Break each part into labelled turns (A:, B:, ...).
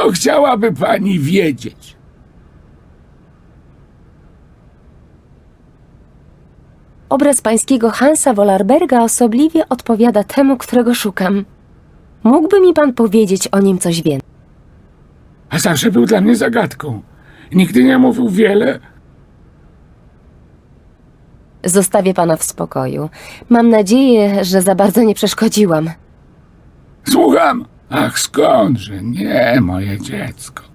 A: Co chciałaby pani wiedzieć?
B: Obraz pańskiego Hansa Wollerberga osobliwie odpowiada temu, którego szukam. Mógłby mi pan powiedzieć o nim coś więcej?
A: A zawsze był dla mnie zagadką. Nigdy nie mówił wiele.
B: Zostawię pana w spokoju. Mam nadzieję, że za bardzo nie przeszkodziłam.
A: Słucham. Ach, skądże? Nie, moje dziecko.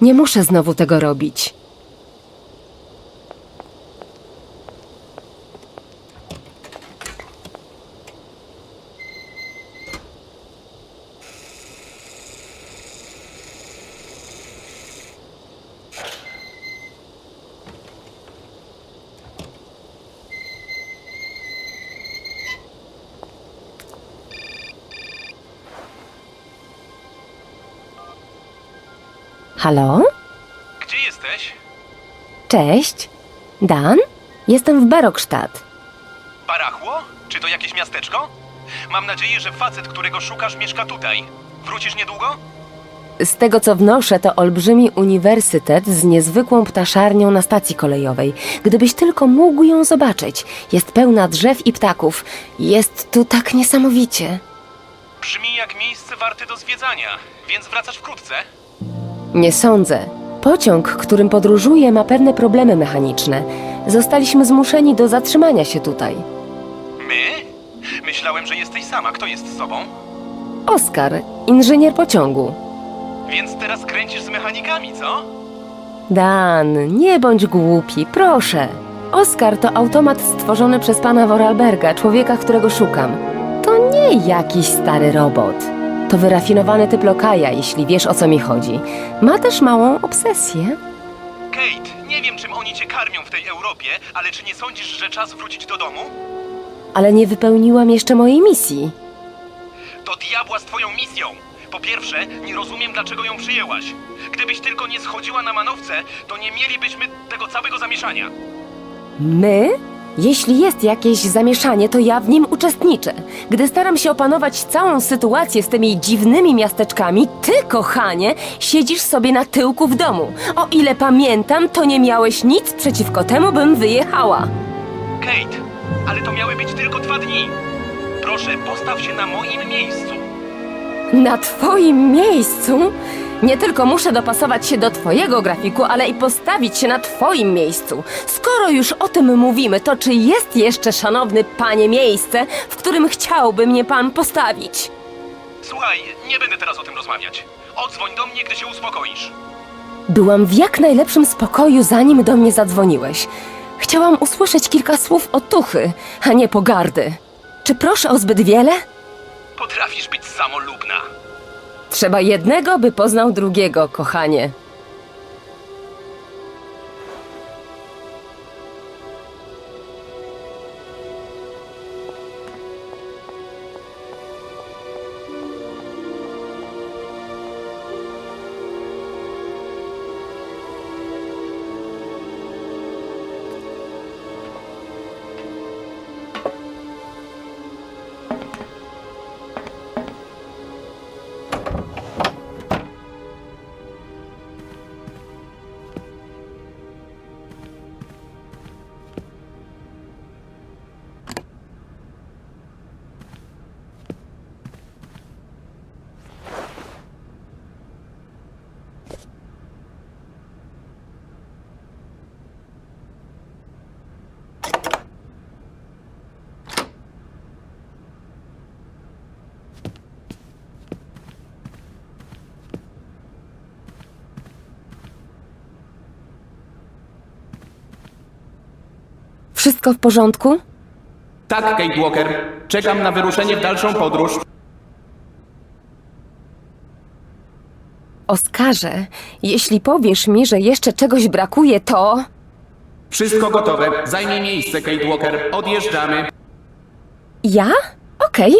B: Nie muszę znowu tego robić. Halo?
C: Gdzie jesteś?
B: Cześć. Dan? Jestem w Barokstadt.
C: Barachło? Czy to jakieś miasteczko? Mam nadzieję, że facet, którego szukasz, mieszka tutaj. Wrócisz niedługo?
B: Z tego co wnoszę, to olbrzymi uniwersytet z niezwykłą ptaszarnią na stacji kolejowej. Gdybyś tylko mógł ją zobaczyć. Jest pełna drzew i ptaków. Jest tu tak niesamowicie.
C: Brzmi jak miejsce warte do zwiedzania, więc wracasz wkrótce.
B: Nie sądzę. Pociąg, którym podróżuję, ma pewne problemy mechaniczne. Zostaliśmy zmuszeni do zatrzymania się tutaj.
C: My? Myślałem, że jesteś sama. Kto jest z sobą?
B: Oskar, inżynier pociągu.
C: Więc teraz kręcisz z mechanikami, co?
B: Dan, nie bądź głupi, proszę. Oskar to automat stworzony przez pana Vorarlberga, człowieka, którego szukam. To nie jakiś stary robot. To wyrafinowany typ lokaja, jeśli wiesz o co mi chodzi. Ma też małą obsesję.
C: Kate, nie wiem czym oni cię karmią w tej Europie, ale czy nie sądzisz, że czas wrócić do domu?
B: Ale nie wypełniłam jeszcze mojej misji.
C: Do diabła z twoją misją! Po pierwsze, nie rozumiem, dlaczego ją przyjęłaś. Gdybyś tylko nie schodziła na manowce, to nie mielibyśmy tego całego zamieszania.
B: My? Jeśli jest jakieś zamieszanie, to ja w nim uczestniczę. Gdy staram się opanować całą sytuację z tymi dziwnymi miasteczkami, ty, kochanie, siedzisz sobie na tyłku w domu. O ile pamiętam, to nie miałeś nic przeciwko temu, bym wyjechała.
C: Kate, ale to miały być tylko dwa dni. Proszę, postaw się na moim miejscu.
B: Na twoim miejscu? Nie tylko muszę dopasować się do twojego grafiku, ale i postawić się na twoim miejscu. Skoro już o tym mówimy, to czy jest jeszcze, szanowny panie, miejsce, w którym chciałby mnie pan postawić?
C: Słuchaj, nie będę teraz o tym rozmawiać. Odzwoń do mnie, gdy się uspokoisz.
B: Byłam w jak najlepszym spokoju, zanim do mnie zadzwoniłeś. Chciałam usłyszeć kilka słów otuchy, a nie pogardy. Czy proszę o zbyt wiele?
C: Potrafisz być samolubna.
B: Trzeba jednego, by poznał drugiego, kochanie. Wszystko w porządku?
D: Tak, Kate Walker. Czekam na wyruszenie w dalszą podróż.
B: Oskarze, jeśli powiesz mi, że jeszcze czegoś brakuje, to.
D: Wszystko gotowe. Zajmij miejsce, Kate Walker. Odjeżdżamy.
B: Ja? Okej.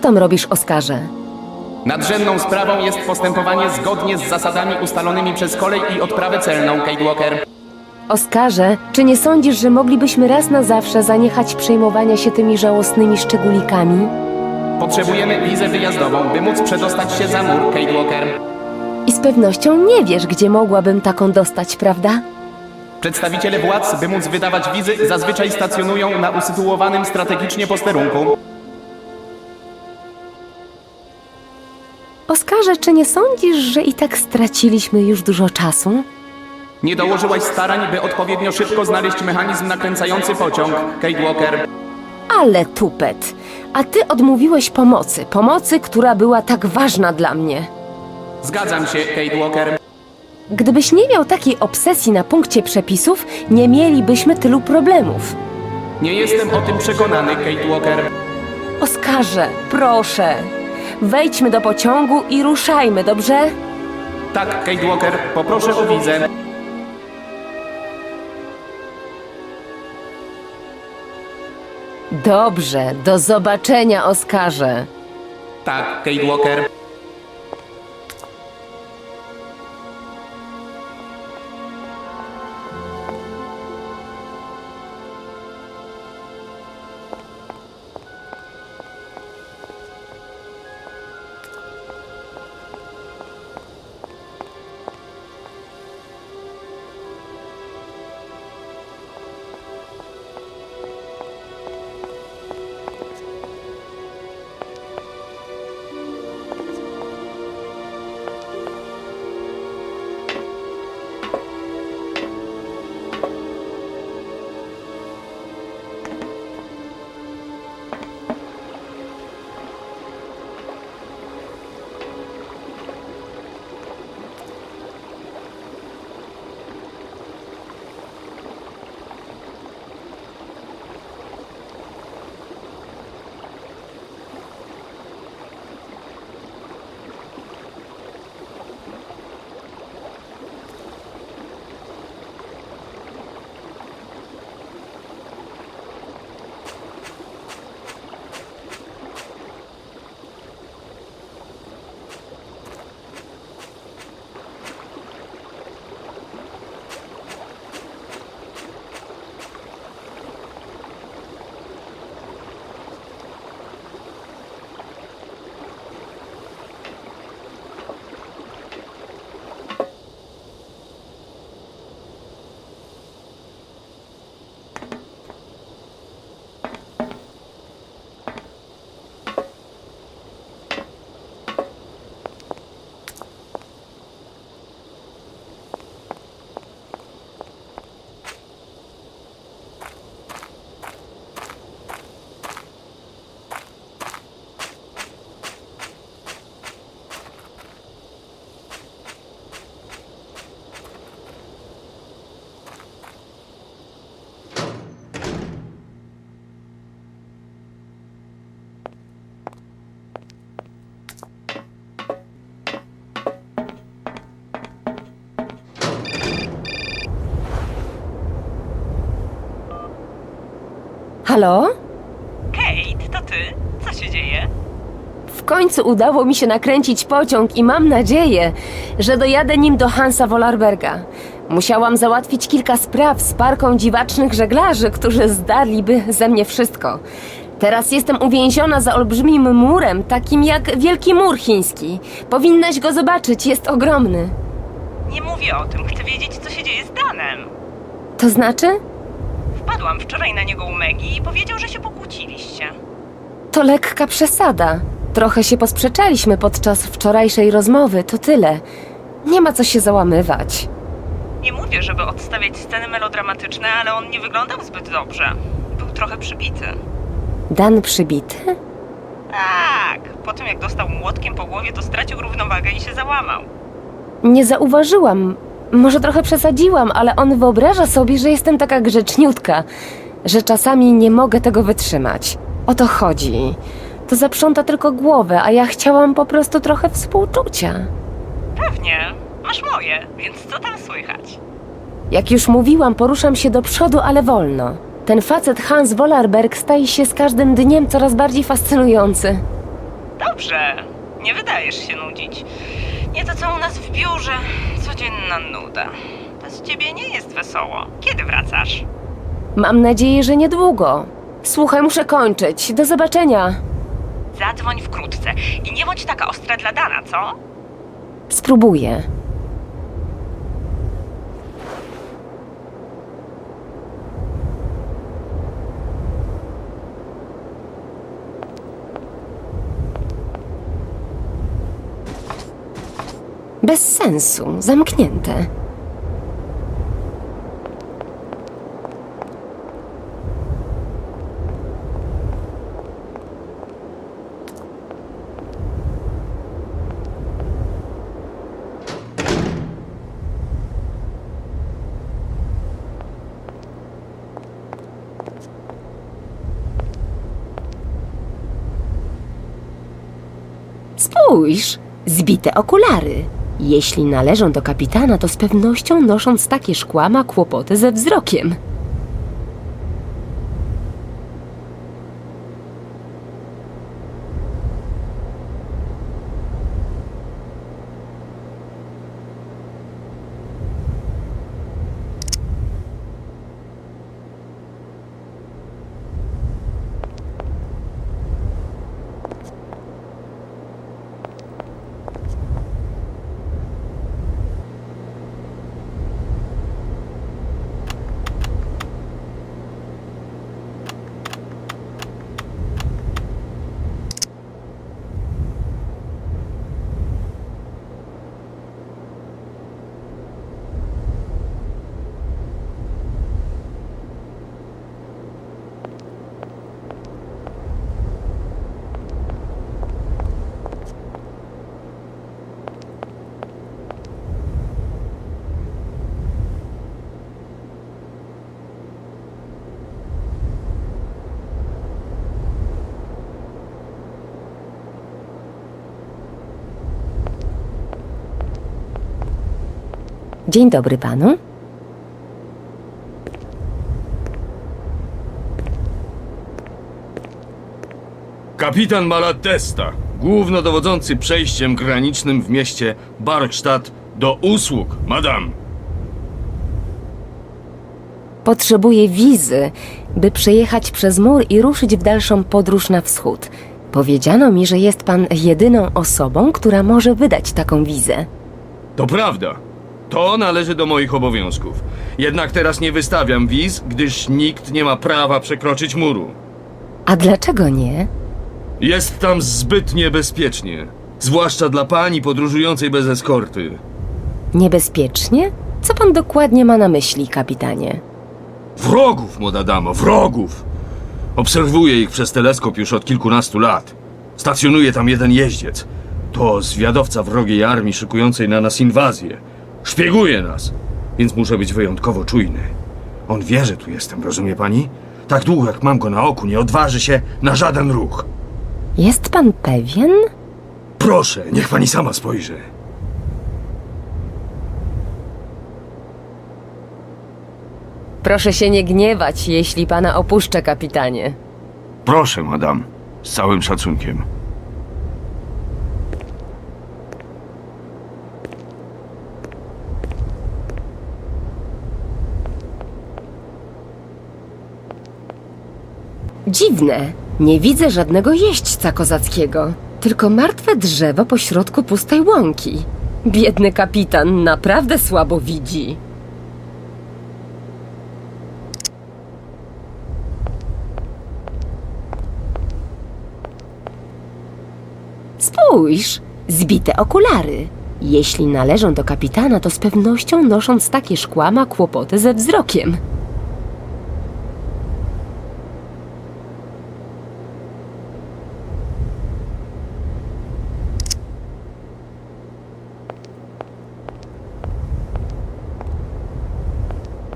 B: Tam robisz, Oskarze?
D: Nadrzędną sprawą jest postępowanie zgodnie z zasadami ustalonymi przez kolej i odprawę celną, Kate Walker.
B: Oskarze, czy nie sądzisz, że moglibyśmy raz na zawsze zaniechać przejmowania się tymi żałosnymi szczególikami?
D: Potrzebujemy wizę wyjazdową, by móc przedostać się za mur, Kate Walker.
B: I z pewnością nie wiesz, gdzie mogłabym taką dostać, prawda?
D: Przedstawiciele władz, by móc wydawać wizy, zazwyczaj stacjonują na usytuowanym strategicznie posterunku.
B: Oskarze, czy nie sądzisz, że i tak straciliśmy już dużo czasu?
D: Nie dołożyłaś starań, by odpowiednio szybko znaleźć mechanizm nakręcający pociąg, Kate Walker.
B: Ale tupet. A ty odmówiłeś pomocy. Pomocy, która była tak ważna dla mnie.
D: Zgadzam się, Kate Walker.
B: Gdybyś nie miał takiej obsesji na punkcie przepisów, nie mielibyśmy tylu problemów.
D: Nie jestem o tym przekonany, Kate Walker.
B: Oskarze, proszę. Wejdźmy do pociągu i ruszajmy, dobrze?
D: Tak, Kate Walker, poproszę o wizę.
B: Dobrze, do zobaczenia, Oskarze.
D: Tak, Kate Walker.
B: Halo?
E: Kate, to ty? Co się dzieje?
B: W końcu udało mi się nakręcić pociąg i mam nadzieję, że dojadę nim do Hansa Wollerberga. Musiałam załatwić kilka spraw z parką dziwacznych żeglarzy, którzy zdarliby ze mnie wszystko. Teraz jestem uwięziona za olbrzymim murem, takim jak Wielki Mur Chiński. Powinnaś go zobaczyć, jest ogromny.
E: Nie mówię o tym, chcę wiedzieć, co się dzieje z Danem.
B: To znaczy?
E: Wpadłam wczoraj na niego u Megi i powiedział, że się pokłóciliście.
B: To lekka przesada. Trochę się posprzeczaliśmy podczas wczorajszej rozmowy, to tyle. Nie ma co się załamywać.
E: Nie mówię, żeby odstawiać sceny melodramatyczne, ale on nie wyglądał zbyt dobrze. Był trochę przybity.
B: Dan przybity?
E: Tak, po tym jak dostał młotkiem po głowie, to stracił równowagę i się załamał.
B: Nie zauważyłam. Może trochę przesadziłam, ale on wyobraża sobie, że jestem taka grzeczniutka, że czasami nie mogę tego wytrzymać. O to chodzi. To zaprząta tylko głowę, a ja chciałam po prostu trochę współczucia.
E: Pewnie, masz moje, więc co tam słychać?
B: Jak już mówiłam, poruszam się do przodu, ale wolno. Ten facet Hans Wollerberg staje się z każdym dniem coraz bardziej fascynujący.
E: Dobrze, nie wydajesz się nudzić. Nie to co u nas w biurze, codzienna nuda. Bez ciebie nie jest wesoło. Kiedy wracasz?
B: Mam nadzieję, że niedługo. Słuchaj, muszę kończyć. Do zobaczenia.
E: Zadzwoń wkrótce i nie bądź taka ostra dla Dana, co?
B: Spróbuję. Bez sensu, zamknięte. Spójrz, zbite okulary. Jeśli należą do kapitana, to z pewnością nosząc takie szkła ma kłopoty ze wzrokiem. Dzień dobry panu.
F: Kapitan Malatesta, głównodowodzący przejściem granicznym w mieście Barkstadt do usług, madam.
B: Potrzebuję wizy, by przejechać przez mur i ruszyć w dalszą podróż na wschód. Powiedziano mi, że jest pan jedyną osobą, która może wydać taką wizę.
F: To prawda. To należy do moich obowiązków. Jednak teraz nie wystawiam wiz, gdyż nikt nie ma prawa przekroczyć muru.
B: A dlaczego nie?
F: Jest tam zbyt niebezpiecznie. Zwłaszcza dla pani podróżującej bez eskorty.
B: Niebezpiecznie? Co pan dokładnie ma na myśli, kapitanie?
F: Wrogów, młoda damo, wrogów! Obserwuję ich przez teleskop już od kilkunastu lat. Stacjonuje tam jeden jeździec. To zwiadowca wrogiej armii szykującej na nas inwazję. Szpieguje nas, więc muszę być wyjątkowo czujny. On wie, że tu jestem, rozumie pani? Tak długo jak mam go na oku, nie odważy się na żaden ruch.
B: Jest pan pewien?
F: Proszę, niech pani sama spojrzy.
B: Proszę się nie gniewać, jeśli pana opuszczę, kapitanie.
F: Proszę, madam, z całym szacunkiem.
B: Dziwne. Nie widzę żadnego jeźdźca kozackiego. Tylko martwe drzewo pośrodku pustej łąki. Biedny kapitan naprawdę słabo widzi. Spójrz, zbite okulary. Jeśli należą do kapitana, to z pewnością nosząc takie szkła ma kłopoty ze wzrokiem.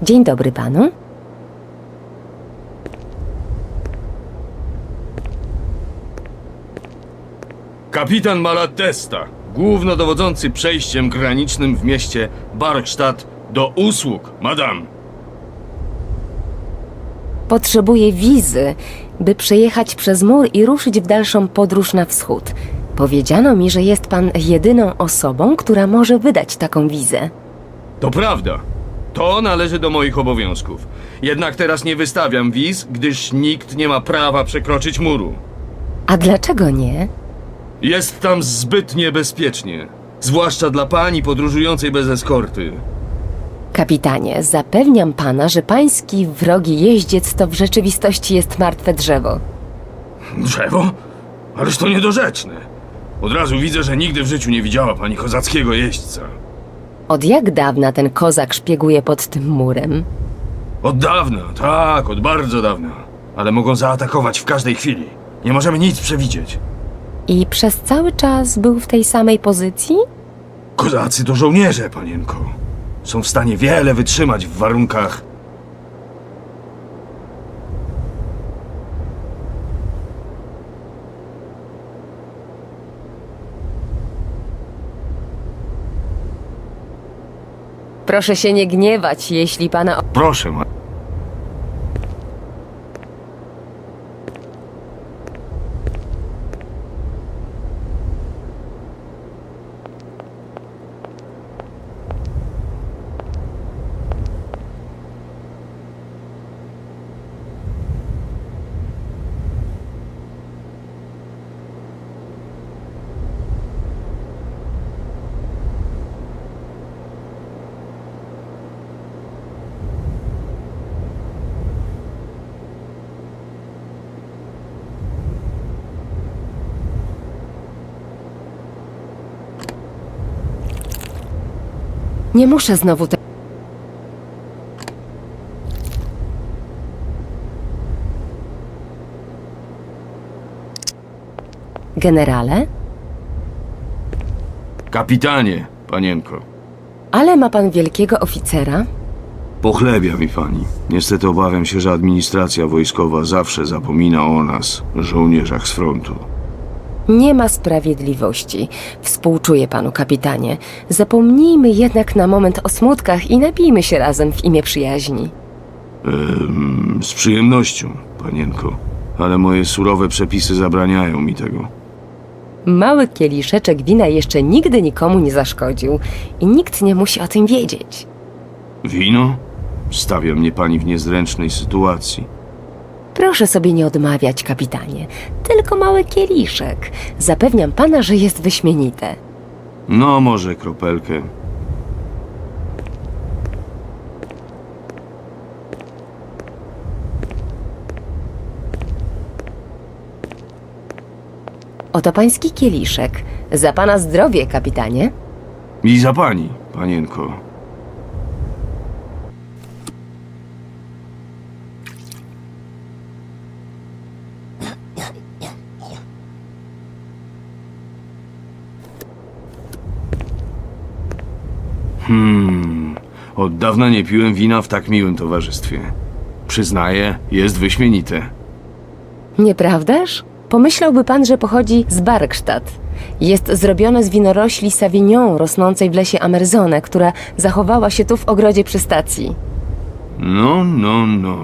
B: Dzień dobry panu.
F: Kapitan Malatesta, głównodowodzący przejściem granicznym w mieście Barkstadt do usług, madam.
B: Potrzebuję wizy, by przejechać przez mur i ruszyć w dalszą podróż na wschód. Powiedziano mi, że jest pan jedyną osobą, która może wydać taką wizę.
F: To prawda. To należy do moich obowiązków. Jednak teraz nie wystawiam wiz, gdyż nikt nie ma prawa przekroczyć muru.
B: A dlaczego nie?
F: Jest tam zbyt niebezpiecznie. Zwłaszcza dla pani podróżującej bez eskorty.
B: Kapitanie, zapewniam pana, że pański wrogi jeździec to w rzeczywistości jest martwe drzewo.
F: Drzewo? Ależ to niedorzeczne. Od razu widzę, że nigdy w życiu nie widziała pani kozackiego jeźdźca.
B: Od jak dawna ten kozak szpieguje pod tym murem?
F: Od dawna, tak, od bardzo dawna. Ale mogą zaatakować w każdej chwili. Nie możemy nic przewidzieć.
B: I przez cały czas był w tej samej pozycji?
F: Kozacy to żołnierze, panienko. Są w stanie wiele wytrzymać w warunkach.
B: Proszę się nie gniewać, jeśli pana
F: Proszę, ma...
B: Nie muszę znowu te... Generale?
F: Kapitanie, panienko.
B: Ale ma pan wielkiego oficera?
F: Pochlebia mi pani. Niestety obawiam się, że administracja wojskowa zawsze zapomina o nas, żołnierzach z frontu.
B: Nie ma sprawiedliwości. Współczuję panu, kapitanie. Zapomnijmy jednak na moment o smutkach i napijmy się razem w imię przyjaźni.
F: Z przyjemnością, panienko. Ale moje surowe przepisy zabraniają mi tego.
B: Mały kieliszeczek wina jeszcze nigdy nikomu nie zaszkodził i nikt nie musi o tym wiedzieć.
F: Wino? Stawia mnie pani w niezręcznej sytuacji.
B: Proszę sobie nie odmawiać, kapitanie. Tylko mały kieliszek. Zapewniam pana, że jest wyśmienite.
F: No, może kropelkę.
B: Oto pański kieliszek. Za pana zdrowie, kapitanie.
F: I za pani, panienko. Hmm, od dawna nie piłem wina w tak miłym towarzystwie. Przyznaję, jest wyśmienite.
B: Nieprawdaż? Pomyślałby pan, że pochodzi z Barkstadt. Jest zrobione z winorośli Savignon rosnącej w lesie Amerzone, która zachowała się tu w ogrodzie przy stacji.
F: No, no, no.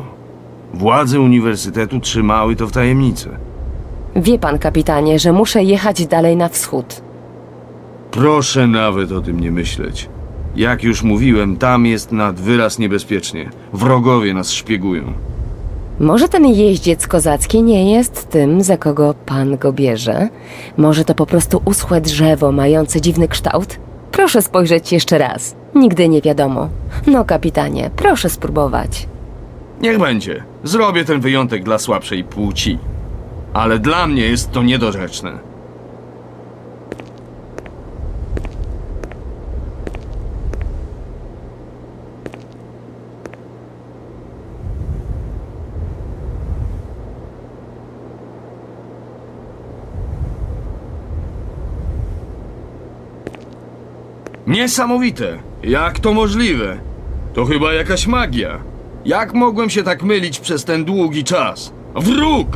F: Władze uniwersytetu trzymały to w tajemnicy.
B: Wie pan, kapitanie, że muszę jechać dalej na wschód.
F: Proszę nawet o tym nie myśleć. Jak już mówiłem, tam jest nad wyraz niebezpiecznie. Wrogowie nas szpiegują.
B: Może ten jeździec kozacki nie jest tym, za kogo pan go bierze? Może to po prostu uschłe drzewo mające dziwny kształt? Proszę spojrzeć jeszcze raz. Nigdy nie wiadomo. No, kapitanie, proszę spróbować.
F: Niech będzie. Zrobię ten wyjątek dla słabszej płci. Ale dla mnie jest to niedorzeczne. Niesamowite! Jak to możliwe? To chyba jakaś magia. Jak mogłem się tak mylić przez ten długi czas? Wróg!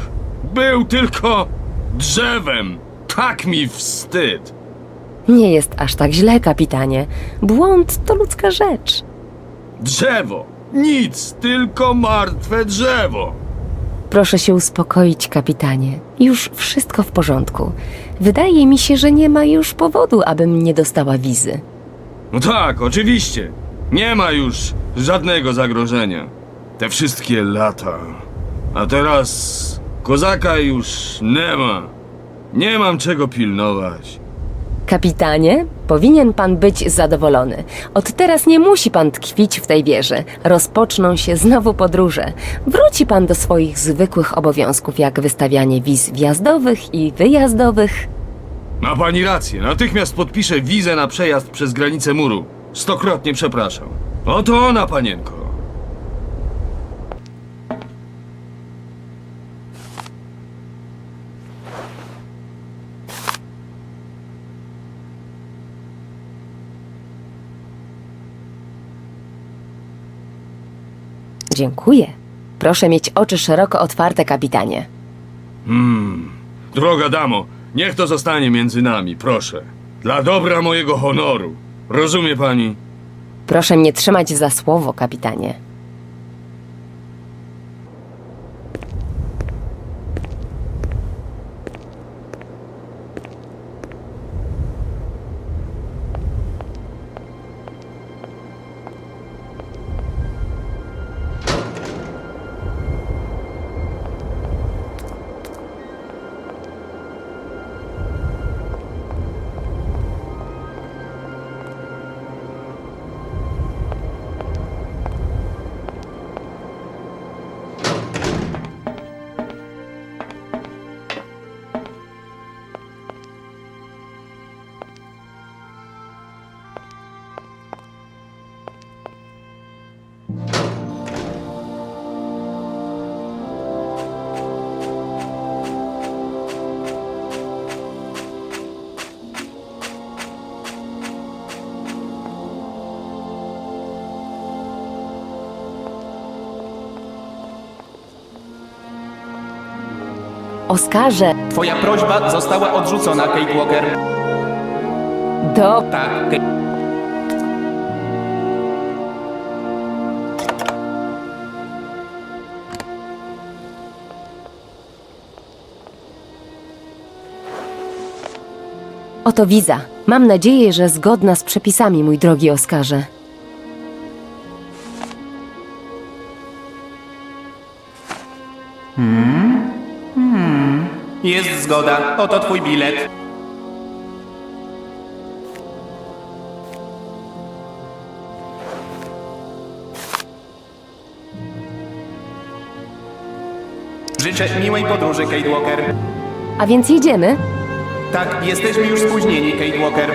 F: Był tylko drzewem! Tak mi wstyd!
B: Nie jest aż tak źle, kapitanie. Błąd to ludzka rzecz.
F: Drzewo! Nic, tylko martwe drzewo!
B: Proszę się uspokoić, kapitanie. Już wszystko w porządku. Wydaje mi się, że nie ma już powodu, abym nie dostała wizy.
F: No tak, oczywiście. Nie ma już żadnego zagrożenia. Te wszystkie lata. A teraz kozaka już nie ma. Nie mam czego pilnować.
B: Kapitanie, powinien pan być zadowolony. Od teraz nie musi pan tkwić w tej wieży. Rozpoczną się znowu podróże. Wróci pan do swoich zwykłych obowiązków, jak wystawianie wiz wjazdowych i wyjazdowych.
F: Ma pani rację. Natychmiast podpiszę wizę na przejazd przez granicę muru. Stokrotnie przepraszam. Oto ona, panienko.
B: Dziękuję. Proszę mieć oczy szeroko otwarte, kapitanie.
F: Droga damo, niech to zostanie między nami, proszę. Dla dobra mojego honoru. Rozumie pani?
B: Proszę mnie trzymać za słowo, kapitanie. Oskarze,
D: Twoja prośba została odrzucona, Kate Walker.
B: do...
D: Tak, Kate.
B: Oto wiza. Mam nadzieję, że zgodna z przepisami, mój drogi Oskarze.
D: Zgoda. Oto twój bilet. Życzę miłej podróży, Kate Walker.
B: A więc jedziemy?
D: Tak, jesteśmy już spóźnieni, Kate Walker.